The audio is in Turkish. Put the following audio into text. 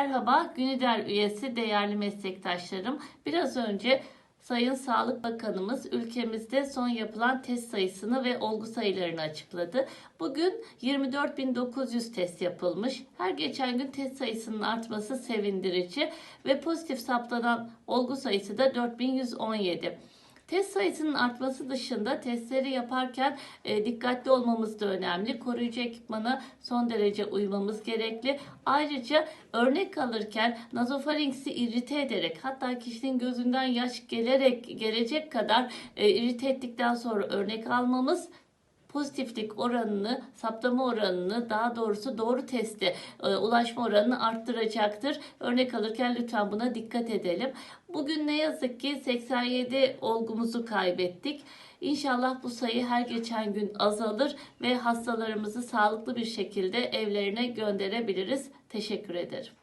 Merhaba, Günider üyesi değerli meslektaşlarım. Biraz önce Sayın Sağlık Bakanımız ülkemizde son yapılan test sayısını ve olgu sayılarını açıkladı. Bugün 24.900 test yapılmış. Her geçen gün test sayısının artması sevindirici ve pozitif saptanan olgu sayısı da 4117. Test sayısının artması dışında testleri yaparken e, dikkatli olmamız da önemli. Koruyucu ekipmana son derece uymamız gerekli. Ayrıca örnek alırken nazofaringsi irite ederek hatta kişinin gözünden yaş gelerek gelecek kadar e, irite ettikten sonra örnek almamız pozitiflik oranını, saptama oranını, daha doğrusu doğru teste e, ulaşma oranını arttıracaktır. Örnek alırken lütfen buna dikkat edelim. Bugün ne yazık ki 87 olgumuzu kaybettik. İnşallah bu sayı her geçen gün azalır ve hastalarımızı sağlıklı bir şekilde evlerine gönderebiliriz. Teşekkür ederim.